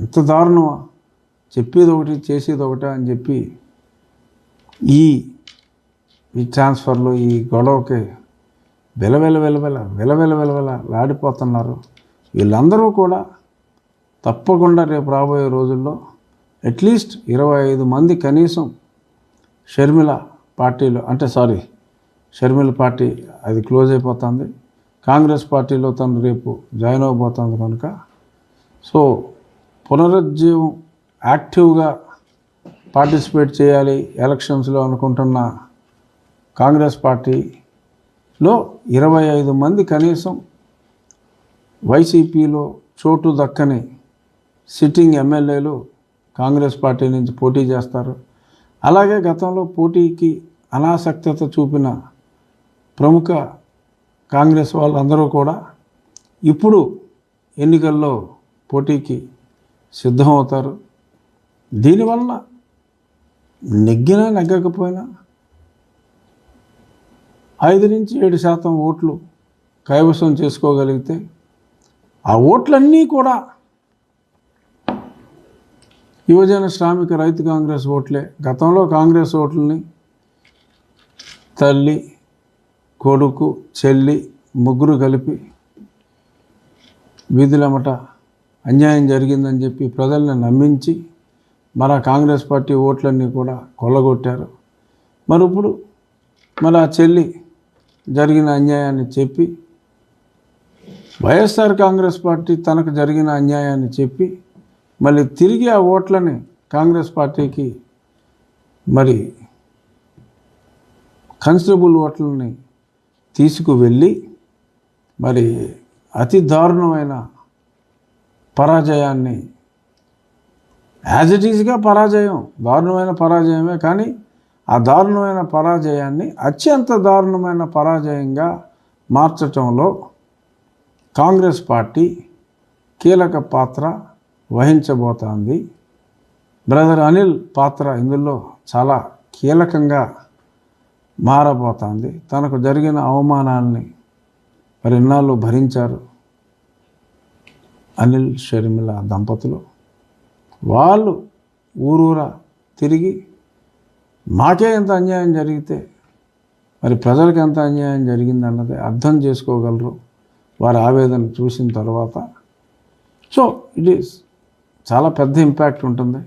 ఇంత దారుణమా? చెప్పేది ఒకటి చేసేది ఒకటి అని చెప్పి ఈ ఈ ట్రాన్స్ఫర్లు ఈ గొడవకి వెలవెల వెలవెల వెలవెల వెలవెల లాడిపోతున్నారు. వీళ్ళందరూ కూడా తప్పకుండా రేపు రాబోయే రోజుల్లో అట్లీస్ట్ ఇరవై ఐదు మంది కనీసం షర్మిల పార్టీలో అంటే సారీ షర్మిల పార్టీ అది క్లోజ్ అయిపోతుంది. కాంగ్రెస్ పార్టీలో తను రేపు జాయిన్ అవబోతుంది కనుక. సో పునరుజ్జీవం యాక్టివ్గా పార్టిసిపేట్ చేయాలి ఎలక్షన్స్లో అనుకుంటున్న కాంగ్రెస్ పార్టీలో ఇరవై ఐదు మంది కనీసం వైసీపీలో చోటు దక్కని సిట్టింగ్ ఎమ్మెల్యేలు కాంగ్రెస్ పార్టీ నుంచి పోటీ చేస్తారు. అలాగే గతంలో పోటీకి అనాసక్తత చూపిన ప్రముఖ కాంగ్రెస్ వాళ్ళందరూ కూడా ఇప్పుడు ఎన్నికల్లో పోటీకి సిద్ధమవుతారు. దీనివల్ల నెగ్గినా నెగ్గకపోయినా ఐదు నుంచి ఏడు శాతం ఓట్లు కైవసం చేసుకోగలిగితే ఆ ఓట్లన్నీ కూడా యువజన శ్రామిక రైతు కాంగ్రెస్ ఓట్లే. గతంలో కాంగ్రెస్ ఓట్లని తల్లి కొడుకు చెల్లి ముగ్గురు కలిపి వీధులమట అన్యాయం జరిగిందని చెప్పి ప్రజల్ని నమ్మించి మన కాంగ్రెస్ పార్టీ ఓట్లన్నీ కూడా కొల్లగొట్టారు. మరి ఇప్పుడు మరి ఆ చెల్లి జరిగిన అన్యాయాన్ని చెప్పి వైఎస్ఆర్ కాంగ్రెస్ పార్టీ తనకు జరిగిన అన్యాయాన్ని చెప్పి మళ్ళీ తిరిగి ఆ ఓట్లని కాంగ్రెస్ పార్టీకి మరి కానిస్టేబుల్ ఓట్లని తీసుకువెళ్ళి మరి అతి దారుణమైన పరాజయాన్ని. యాజ్ ఇట్ ఈజ్గా పరాజయం. దారుణమైన పరాజయమే కానీ ఆ దారుణమైన పరాజయాన్ని అత్యంత దారుణమైన పరాజయంగా మార్చటంలో కాంగ్రెస్ పార్టీ కీలక పాత్ర వహించబోతోంది. బ్రదర్ అనిల్ పాత్ర ఇందులో చాలా కీలకంగా మారబోతోంది. తనకు జరిగిన అవమానాల్ని మరి ఇన్నాళ్ళు భరించారు. అనిల్ షర్మిల దంపతులు వాళ్ళు ఊరూరా తిరిగి మాకే ఎంత అన్యాయం జరిగితే మరి ప్రజలకు ఎంత అన్యాయం జరిగిందన్నది అర్థం చేసుకోగలరు. వారి ఆవేదన చూసిన తర్వాత సో ఇట్ ఈస్ చాలా పెద్ద ఇంపాక్ట్ ఉంటుంది.